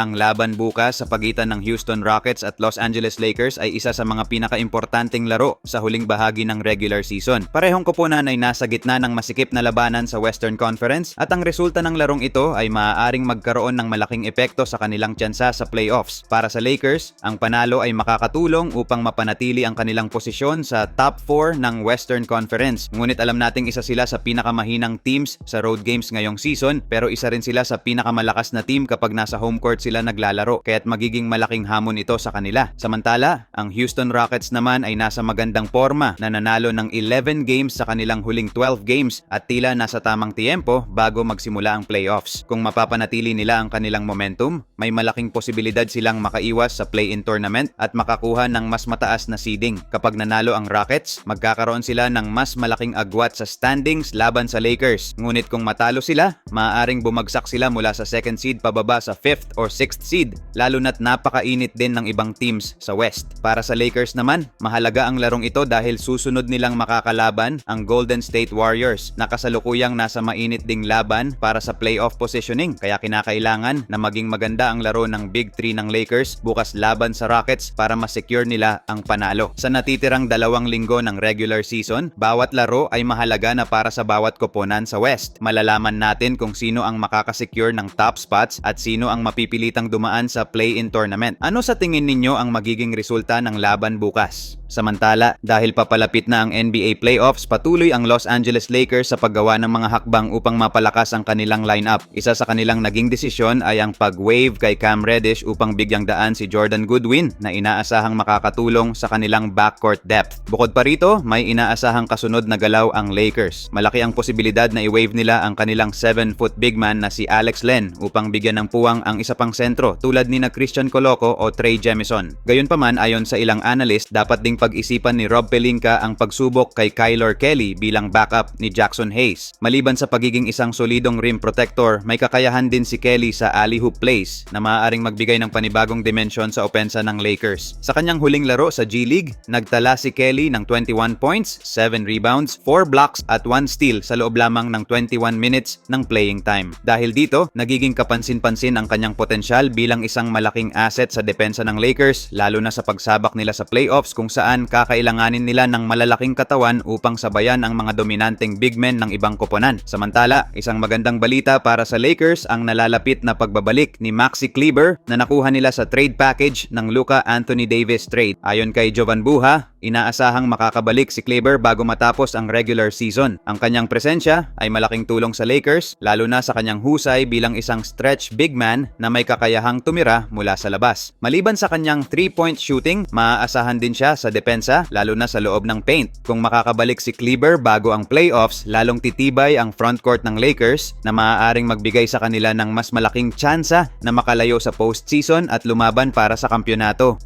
Ang laban bukas sa pagitan ng Houston Rockets at Los Angeles Lakers ay isa sa mga pinakaimportanteng laro sa huling bahagi ng regular season. Parehong koponan ay nasa gitna ng masikip na labanan sa Western Conference at ang resulta ng larong ito ay maaaring magkaroon ng malaking epekto sa kanilang tsansa sa playoffs. Para sa Lakers, ang panalo ay makakatulong upang mapanatili ang kanilang posisyon sa top 4 ng Western Conference. Ngunit alam nating isa sila sa pinakamahinang teams sa road games ngayong season pero isa rin sila sa pinakamalakas na team kapag nasa home court sila naglalaro kaya't magiging malaking hamon ito sa kanila. Samantala, ang Houston Rockets naman ay nasa magandang forma na nanalo ng 11 games sa kanilang huling 12 games at tila nasa tamang tiempo bago magsimula ang playoffs. Kung mapapanatili nila ang kanilang momentum, may malaking posibilidad silang makaiwas sa play-in tournament at makakuha ng mas mataas na seeding. Kapag nanalo ang Rockets, magkakaroon sila ng mas malaking agwat sa standings laban sa Lakers. Ngunit kung matalo sila, maaaring bumagsak sila mula sa second seed pababa sa 5th or 6th seed, lalo na't napakainit din ng ibang teams sa West. Para sa Lakers naman, mahalaga ang larong ito dahil susunod nilang makakalaban ang Golden State Warriors na kasalukuyang nasa mainit ding laban para sa playoff positioning. Kaya kinakailangan na maging maganda ang laro ng Big 3 ng Lakers bukas laban sa Rockets para ma-secure nila ang panalo. Sa natitirang dalawang linggo ng regular season, bawat laro ay mahalaga na para sa bawat koponan sa West. Malalaman natin kung sino ang makakasecure ng top spots at sino ang mapipilitang dumaan sa play-in tournament. Ano sa tingin ninyo ang magiging resulta ng laban bukas? Samantala, dahil papalapit na ang NBA playoffs, patuloy ang Los Angeles Lakers sa paggawa ng mga hakbang upang mapalakas ang kanilang lineup. Isa sa kanilang naging desisyon ay ang pag-wave kay Cam Reddish upang bigyang daan si Jordan Goodwin na inaasahang makakatulong sa kanilang backcourt depth. Bukod pa rito, may inaasahang kasunod na galaw ang Lakers. Malaki ang posibilidad na i-wave nila ang kanilang 7-foot big man na si Alex Len upang bigyan ng puwang ang isa pang sentro tulad ni na Christian Coloco o Trey Jemison. Gayunpaman, ayon sa ilang analyst, dapat ding pag-isipan ni Rob Pelinka ang pagsubok kay Kyler Kelly bilang backup ni Jackson Hayes. Maliban sa pagiging isang solidong rim protector, may kakayahan din si Kelly sa alley-hoop plays na maaaring magbigay ng panibagong dimensyon sa opensa ng Lakers. Sa kanyang huling laro sa G League, nagtala si Kelly ng 21 points, 7 rebounds, 4 blocks at 1 steal sa loob lamang ng 21 minutes ng playing time. Dahil dito, nagiging kapansin-pansin ang kanyang potensyal bilang isang malaking asset sa depensa ng Lakers lalo na sa pagsabak nila sa playoffs kung saan kakailanganin nila ng malalaking katawan upang sabayan ang mga dominanteng big men ng ibang koponan. Samantala, isang magandang balita para sa Lakers ang nalalapit na pagbabalik ni Maxi Kleber na nakuha nila sa trade package ng Luka Anthony Davis trade. Ayon kay Jovan Buha, inaasahang makakabalik si Kleber bago matapos ang regular season. Ang kanyang presensya ay malaking tulong sa Lakers lalo na sa kanyang husay bilang isang stretch big man na may kakayahang tumira mula sa labas. Maliban sa kanyang 3-point shooting, maaasahan din siya sa depensa lalo na sa loob ng paint. Kung makakabalik si Kleber bago ang playoffs, lalong titibay ang frontcourt ng Lakers na maaaring magbigay sa kanila ng mas malaking tsansa na makalayo sa postseason at lumaban para sa kampyonato.